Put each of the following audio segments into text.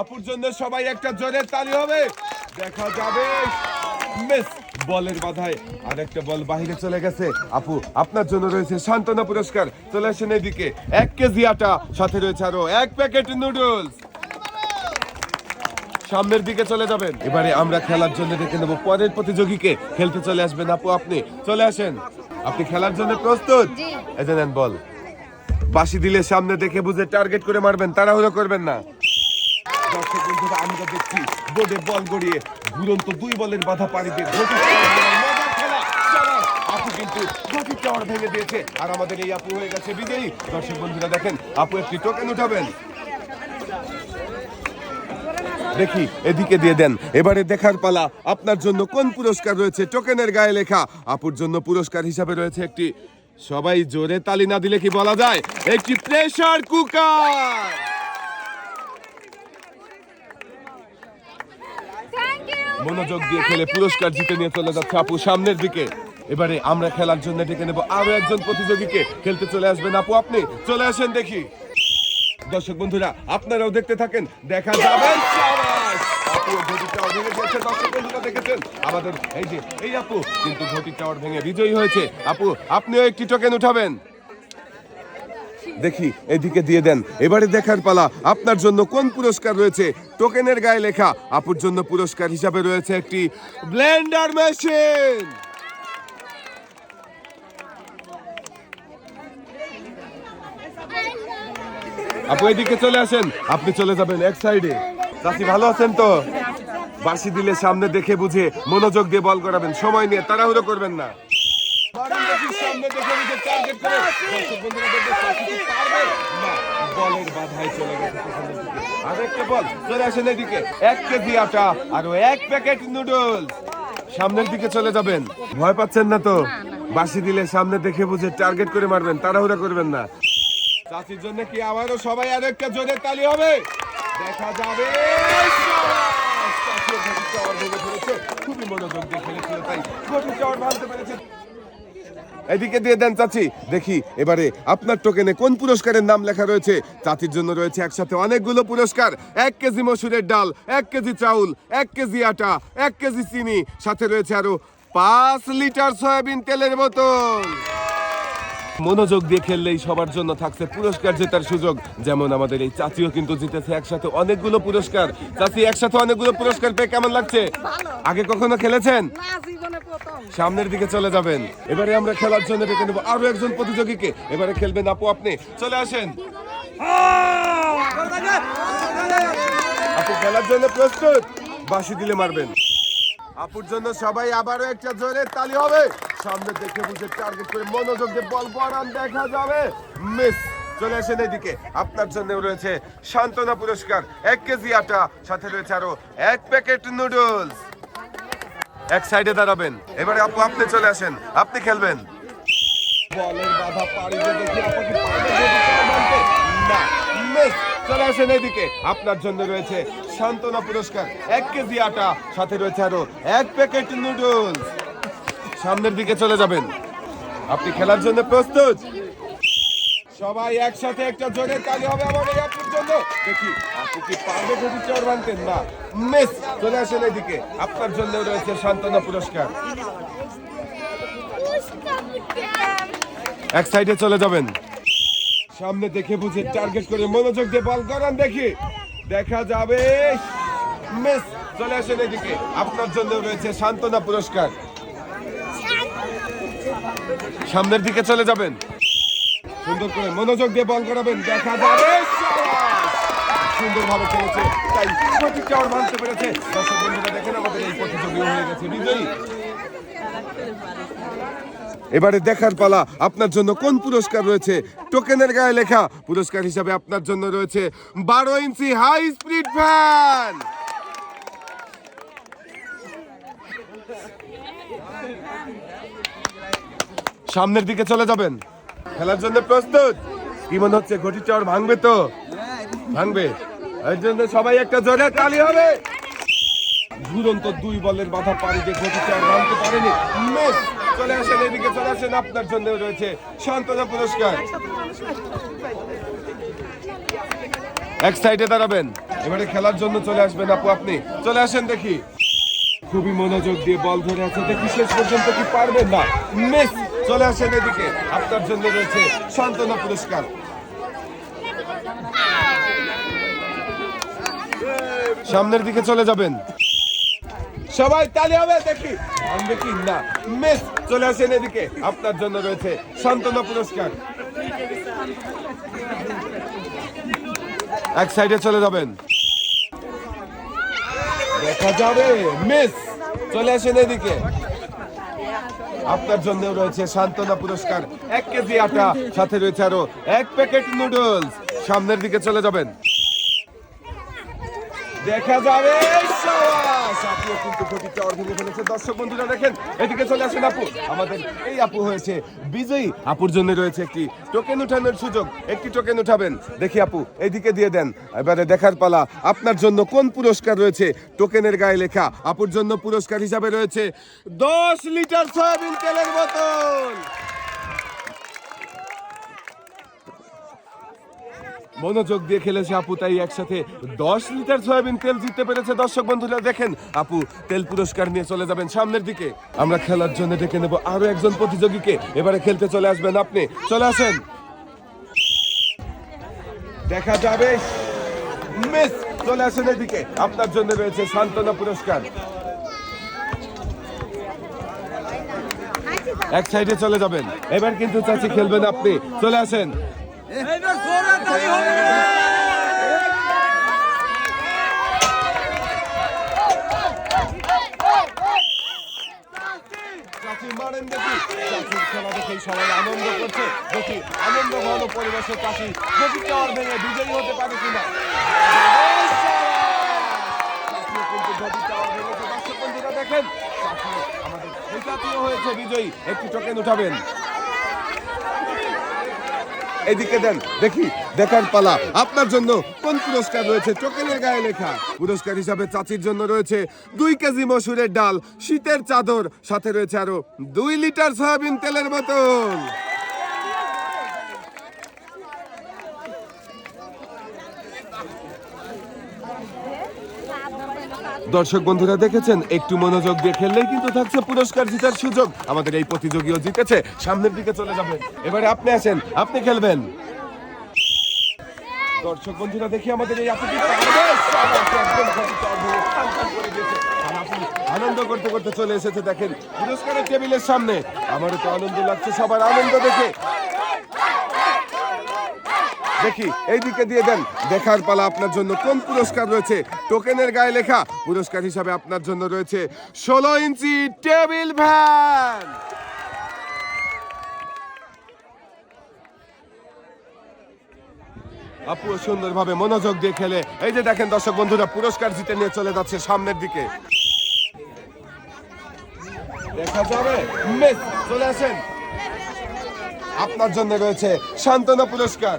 আপুর জন্য সবাই একটা জোরে তালি হবে। দেখা যাবে। মিস বলের বাধায় আরেকটা বল বাহিরে চলে গেছে। আপু আপনার জন্য রয়েছে সান্ত্বনা পুরস্কার। চলে আসেন এদিকে। এক কেজি আটা সাথে রয়েছে আরও এক প্যাকেট নুডলস। সামনের দিকে চলে যাবেন। এবারে আমরা খেলার জন্য ডেকে নেব পরের প্রতিযোগীকে। খেলতে চলে আসবেন আপু আপনি। চলে আসেন। আপনি খেলার জন্য প্রস্তুত? নেন বল। বাসি দিলে সামনে দেখে বুঝে টার্গেট করে মারবেন তাড়াহুড়ো করবেন না। দর্শক বন্ধুরা আমরা দেখছি, বোর্ডে বল গড়িয়ে দুরন্ত দুই বলের বাধা পাড়ি দিয়ে কিন্তু টাওয়ার ভেঙে দিয়েছে। আর এই আপু গেছে দর্শক বন্ধুরা, দেখেন একটি টোকেন উঠাবেন। দেখি, এদিকে দিয়ে দেন। এবারে দেখার পালা, আপনার জন্য কোন পুরস্কার রয়েছে? টোকেনের গায়ে লেখা, আপুর জন্য পুরস্কার হিসাবে রয়েছে একটি, সবাই জোরে তালি না দিলে কি বলা যায়? একটি প্রেশার কুকার। মনোযোগ দিয়ে খেলে পুরস্কার জিতে নিয়ে চলে যাচ্ছে আপু সামনের দিকে। এবারে আমরা খেলার জন্য ডেকে নেব আরও একজন প্রতিযোগীকে। খেলতে চলে আসবেন আপু আপনি। চলে আসেন দেখি। দর্শক বন্ধুরা, আপনারাও দেখতে থাকেন। দেখা যাবে আমাদের এই যে, এই আপু, কিন্তু ঘটি টাওয়ার ভেঙে বিজয়ী হয়েছে। আপু, আপনিও একটি টোকেন উঠাবেন। দেখি, এদিকে দিয়ে দেন। এবারে দেখার পালা, আপনার জন্য কোন পুরস্কার রয়েছে? টোকেনের গায়ে লেখা, আপুর জন্য পুরস্কার হিসাবে রয়েছে একটি ব্লেন্ডার মেশিন। আপু, এদিকে চলে আসেন। আপনি চলে যাবেন এক সাইডে। চাষি ভালো আছেন তো? বাসি দিলে সামনে দেখে বুঝে মনোযোগ দিয়ে বল করাবেন। সময় নিয়ে তাড়াহুড়ো করবেন না। সামনে দেখে টার্গেট করে দর্শক বন্ধুরা দেখবে চাষি পারবে? না বলের বাধায় চলে গেছে আরেকটা বল চলে আসেন এদিকে। এক কেজি আটা আরও এক প্যাকেট নুডলস সামনের দিকে চলে যাবেন। ভয় পাচ্ছেন না তো? বাসি দিলে সামনে দেখে বুঝে টার্গেট করে মারবেন তাড়াহুড়া করবেন না। চাষির জন্য কি আবারও সবাই আর একটা জোরে তালি হবে? দেখা যাবে। খুবই মনোযোগ দিয়ে খেলেছিল তাই ঘটি টাওয়ার ভাঙতে পেরেছে। এদিকে দিয়ে দেন চাচি। দেখি, এবারে আপনার টোকেনে কোন পুরস্কারের নাম লেখা রয়েছে? চাচির জন্য রয়েছে একসাথে অনেকগুলো পুরস্কার। এক কেজি মসুরের ডাল, এক কেজি চাউল, এক কেজি আটা, এক কেজি চিনি, সাথে রয়েছে আরও পাঁচ লিটার সয়াবিন তেলের বোতল। মনোযোগ দিয়ে খেললেই সবার জন্য থাকছে পুরস্কার জেতার সুযোগ। যেমন আমাদের এই চাচিও কিন্তু জিতেছে একসাথে অনেকগুলো পুরস্কার। চাচি একসাথে অনেকগুলো পুরস্কার পেয়ে কেমন লাগছে? আগে কখনো খেলেছেন? সামনের দিকে চলে যাবেন। এবারে আমরা খেলার জন্য ডেকে নেব আরও একজন প্রতিযোগীকে। এবারে খেলবেন আপু আপনি। চলে আসেন। আপু খেলার জন্য প্রস্তুত? বাসি দিলে মারবেন। আপুর জন্য সবাই আবারও একটা জোরে তালি হবে। সামনে দেখে বুঝে টার্গেট করে মনোযোগ দিয়ে বল গড়ান দেখা যাবে। মিস চলে আসেন এদিকে আপনার জন্য রয়েছে সান্ত্বনা পুরস্কার। এক কেজি আটা, সাথে রয়েছে আরও এক প্যাকেট নুডলস এক সাইডে দাঁড়াবেন। এবারে আপু, আপনি চলে আসেন। আপনি খেলবেন। বলের বাধা পাড়ি দিয়ে দেখি আপু কি পারবে যদি চার না মিস চলে আসেন এদিকে আপনার জন্য রয়েছে সান্ত্বনা পুরস্কার। এক কেজি আটা, সাথে রয়েছে আরও এক প্যাকেট নুডলস সামনের দিকে চলে যাবেন। আপনি খেলার জন্য প্রস্তুত? সবাই একসাথে একটা জোরে তালি হবে এই আপুর জন্য। দেখি আপু কি পারবে যদি চোর বানতেন? না, মিস, চলে আসেন এদিকে। আপনার জন্য রয়েছে সান্ত্বনা পুরস্কার। এক সাইডে চলে যাবেন। সামনে দেখে বুঝে টার্গেট করে মনোযোগ দিয়ে বল করান দেখি। দেখা যাবে। মিস, চলে আসেন এদিকে। আপনার জন্য রয়েছে সান্ত্বনা পুরস্কার। সামনের দিকে চলে যাবেন। সুন্দর করে মনোযোগ দিয়ে বল করাবেন। দেখা যাবে। এবারে দেখার পালা আপনার জন্য কোন পুরস্কার রয়েছে? টোকেনের গায়ে লেখা পুরস্কার হিসাবে আপনার জন্য রয়েছে বারো ইঞ্চি হাই স্পিড ফ্যান সামনের দিকে চলে যাবেন। খেলার জন্য প্রস্তুত। কি মনে হচ্ছে ঘটি চাওয়ার ভাঙবে তো? ভাঙবে। এর জন্য সবাই একটা জোরে তালি হবে। দুরন্ত দুই বলের বাধা পাড়ি দিয়ে ঘটি চাওয়ার ভাঙতে পারেনি। চলে আসেন, এদিকে চলে আসেন। আপনার জন্য রয়েছে সান্ত্বনা পুরস্কার। এক সাইডে দাঁড়াবেন। এবারে খেলার জন্য চলে আসবেন আপু, আপনি। চলে আসেন দেখি। খুবই মনোযোগ দিয়ে বল ধরে আছে। দেখি শেষ পর্যন্ত কি পারবেন না। মিস চলে আসেন এদিকে। আপনার জন্য রয়েছে সান্ত্বনা পুরস্কার। সামনের দিকে চলে যাবেন। সবাই তালি হবে, দেখি। আনবে কি না, মিস, চলে আসেন এদিকে। আপনার জন্য রয়েছে সান্ত্বনা পুরস্কার। এক সাইডে চলে যাবেন। দেখা যাবে, মিস, চলে আসেন এদিকে। আপনার জন্য রয়েছে সান্ত্বনা পুরস্কার। এক কেজি আটা, সাথে রয়েছে আরও এক প্যাকেট নুডলস। সামনের দিকে চলে যাবেন। দেখা যাবে। কিন্তু দেখেন, এদিকে চলে আসেন আপু। আমাদের এই আপু হয়েছে বিজয়ী। আপুর রয়েছে একটি টোকেন উঠানোর সুযোগ। একটি টোকেন উঠাবেন। দেখি আপু দিয়ে দেন। এবারে দেখার পালা। আপনার জন্য কোন পুরস্কার রয়েছে? টোকেনের গায়ে লেখা। আপুর জন্য পুরস্কার হিসাবে রয়েছে দশ লিটার সয়াবিন তেলের বোতল। মনোযোগ দিয়ে খেলেছে আপু, তাই একসাথে দশ লিটার সয়াবিন তেল জিততে পেরেছে। দর্শক বন্ধুরা, দেখেন আপু, তেল পুরস্কার নিয়ে চলে যাবেন সামনের দিকে। আমরা খেলার জন্য ডেকে নেব আরও একজন প্রতিযোগীকে। এবারে খেলতে চলে আসবেন আপনি। চলে আসেন। দেখা যাবে। মিস, চলে আসেন এদিকে। আপনার জন্য রয়েছে সান্ত্বনা পুরস্কার। এক সাইডে চলে যাবেন। এবার কিন্তু চাচি খেলবেন আপনি। চলে আসেন। দেখে। সবাই আনন্দ করছে। আনন্দ ঘন পরিবেশে চাচি দেখি চর হতে পারে কিনা। দেখেন আমাদের চাচিও হয়েছে বিজয়ী। একটি টোকেন উঠাবেন। এদিকে দেন, দেখি, দেখার পালা। আপনার জন্য কোন পুরস্কার রয়েছে? চোখের গায়ে লেখা। পুরস্কার হিসাবে চাচির জন্য রয়েছে দুই কেজি মসুরের ডাল, শীতের চাদর, সাথে রয়েছে আরও দুই লিটার সয়াবিন তেলের বোতল। দর্শক বন্ধুরা দেখেছেন, একটু মনোযোগ দিয়ে খেললেই কিন্তু থাকছে পুরস্কার জিতার সুযোগ। আমাদের এই প্রতিযোগীও জিতেছে, সামনের দিকে চলে যাবেন এবারে আপনি আসেন, আপনি খেলবেন। দর্শক বন্ধুরা দেখি আমাদের এই আনন্দ করতে করতে চলে এসেছে, দেখেন, পুরস্কারের টেবিলের সামনে। আমারও তো আনন্দ লাগছে, সবার আনন্দ দেখে। দেখি, এইদিকে দিয়ে দেন। দেখার পালা আপনার জন্য কোন পুরস্কার রয়েছে? টোকেনের গায়ে লেখা পুরস্কার হিসাবে আপনার জন্য রয়েছে ষোলো ইঞ্চি টেবিল ভ্যান আপু সুন্দরভাবে মনোযোগ দিয়ে খেলে। এই যে দেখেন দর্শক বন্ধুরা, পুরস্কার জিতে নিয়ে চলে যাচ্ছে সামনের দিকে। দেখা যাবে? চলে আসেন। আপনার জন্য রয়েছে সান্ত্বনা পুরস্কার।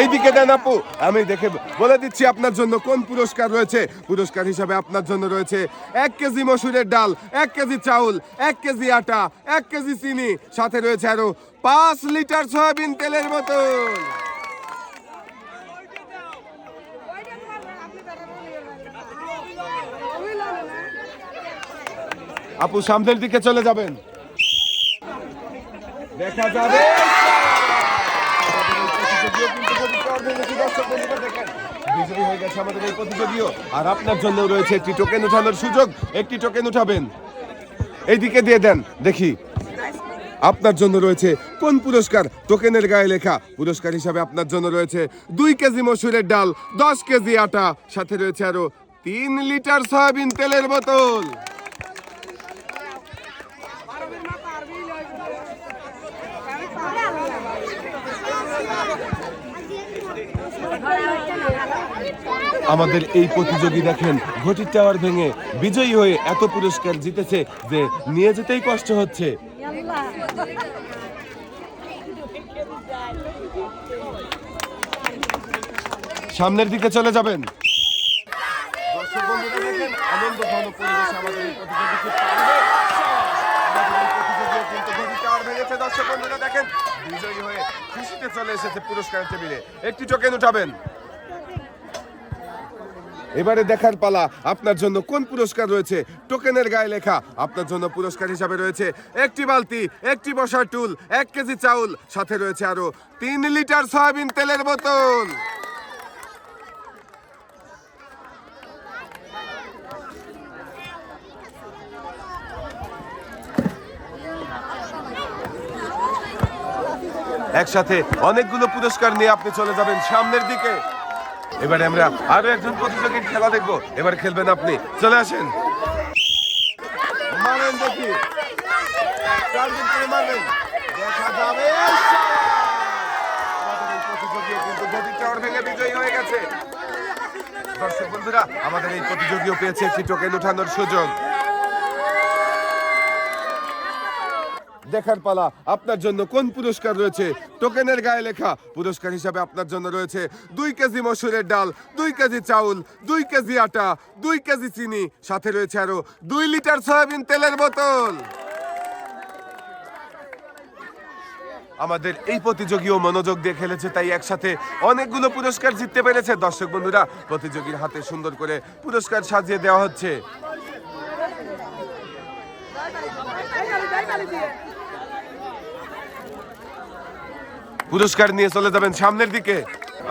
এইদিকে দেন আপু, আমি দেখে বলে দিচ্ছি আপনার জন্য কোন পুরস্কার রয়েছে। পুরস্কার হিসাবে আপনার জন্য রয়েছে এক কেজি মসুরের ডাল, এক কেজি চাউল, এক কেজি আটা, এক কেজি চিনি, সাথে রয়েছে আরও পাঁচ লিটার সয়াবিন তেলের বোতল। আপু, সামনের দিকে চলে যাবেন। দেখা যাবে। বিজয়ী হয়ে গেছে আমাদের এই প্রতিযোগীও। আর আপনার জন্য রয়েছে একটি টোকেন উঠানোর সুযোগ। একটি টোকেন উঠাবেন। এইদিকে দিয়ে দেন, দেখি। আপনার জন্য রয়েছে কোন পুরস্কার? টোকেনের গায়ে লেখা পুরস্কার হিসাবে আপনার জন্য রয়েছে দুই কেজি মসুরের ডাল, দশ কেজি আটা, সাথে রয়েছে আরও তিন লিটার সয়াবিন তেলের বোতল। আমাদের এই প্রতিযোগী দেখেন, ঘটির টাওয়ার ভেঙে বিজয়ী হয়ে এত পুরস্কার জিতেছে যে নিয়ে যেতেই কষ্ট হচ্ছে। সামনের দিকে চলে যাবেন। দর্শক বন্ধুরা দেখেন, আনন্দ ঘন পরিবেশ দর্শক বন্ধুরা, দেখেন, বিজয়ী হয়ে খুশিতে চলে এসেছে পুরস্কারের টেবিলে। একটি টোকেন উঠাবেন। এবারে দেখার পালা, আপনার জন্য কোন পুরস্কার রয়েছে? টোকেনের গায়ে লেখা, আপনার জন্য পুরস্কার হিসাবে রয়েছে একটি বালতি, একটি বসার টুল, এক কেজি চাউল, সাথে রয়েছে আরও তিন লিটার সয়াবিন তেলের বোতল। একসাথে অনেকগুলো পুরস্কার নিয়ে আপনি চলে যাবেন সামনের দিকে। এবারে আমরা আরও একজন প্রতিযোগীর খেলা দেখব। এবার খেলবেন আপনি। চলে আসেন। দর্শক বন্ধুরা, আমাদের এই প্রতিযোগীও পেয়েছে একটি টোকেন ওঠানোর সুযোগ। দেখার পালা। আপনার জন্য কোন পুরস্কার রয়েছে? টোকেনের গায়ে লেখা পুরস্কার হিসাবে আপনার জন্য রয়েছে দুই কেজি মসুরের ডাল, দুই কেজি চাউল, দুই কেজি আটা, দুই কেজি চিনি। সাথে রয়েছে আরও দুই লিটার সয়াবিন তেলের বোতল। আমাদের এই প্রতিযোগীও মনোযোগ দিয়ে খেলেছে, তাই একসাথে অনেকগুলো পুরস্কার জিততে পেরেছে। দর্শক বন্ধুরা, প্রতিযোগীর হাতে সুন্দর করে পুরস্কার সাজিয়ে দেওয়া হচ্ছে। পুরস্কার নিয়ে চলে যাবেন সামনের দিকে।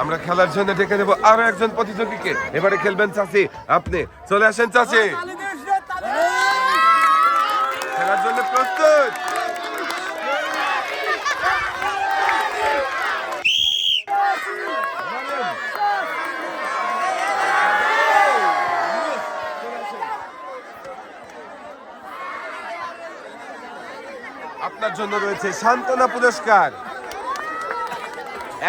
আমরা খেলার জন্য ডেকে নেব আরও একজন প্রতিযোগীকে। এবারে খেলবেন চাচি, আপনি। চলে আসেন চাচি। খেলার জন্য প্রস্তুত। আপনার জন্য রয়েছে সান্ত্বনা পুরস্কার।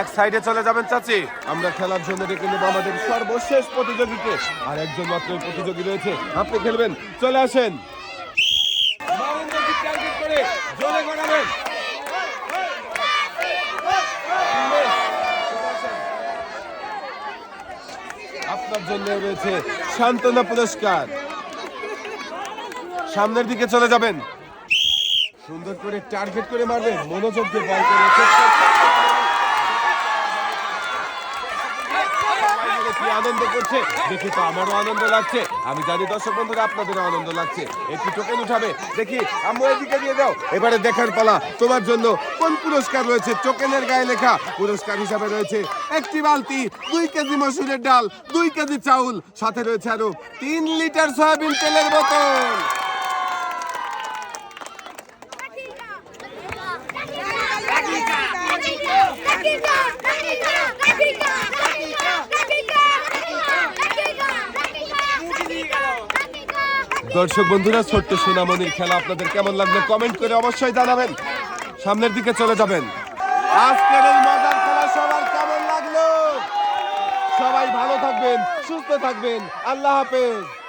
এক সাইডে চলে যাবেন চাচি। আমরা খেলার জন্য ডেকে নেব আমাদের সর্বশেষ প্রতিযোগীকে। আর একজন মাত্র প্রতিযোগী রয়েছে। আপনি খেলবেন চলে আসেন। জোরে গড়াবেন। আপনার জন্য রয়েছে সান্ত্বনা পুরস্কার। সামনের দিকে চলে যাবেন। সুন্দর করে টার্গেট করে মারবেন। মনোযোগ দিয়ে বল করে। কি আনন্দ করছে? দেখি তো আমারও আনন্দ লাগছে। আমি জানি দর্শক বন্ধুরা, আপনাদেরও আনন্দ লাগছে। একটু টোকেন উঠাবে। দেখি, আম্মু এদিকে দিয়ে দাও। এবারে দেখার পালা। তোমার জন্য কোন পুরস্কার রয়েছে? টোকেনের গায়ে লেখা পুরস্কার হিসাবে রয়েছে একটি বালতি, দুই কেজি মসুরের ডাল, দুই কেজি চাউল। সাথে রয়েছে আরও তিন লিটার সয়াবিন তেলের বোতল। দর্শক বন্ধুরা, ছোট্ট সোনামণির খেলা আপনাদের কেমন লাগল কমেন্ট করে অবশ্যই জানাবেন। সামনের দিকে চলে যাবেন। আজকের এই মজার খেলা সবার কেমন লাগল? সবাই ভালো থাকবেন, সুস্থ থাকবেন। আল্লাহ হাফেজ।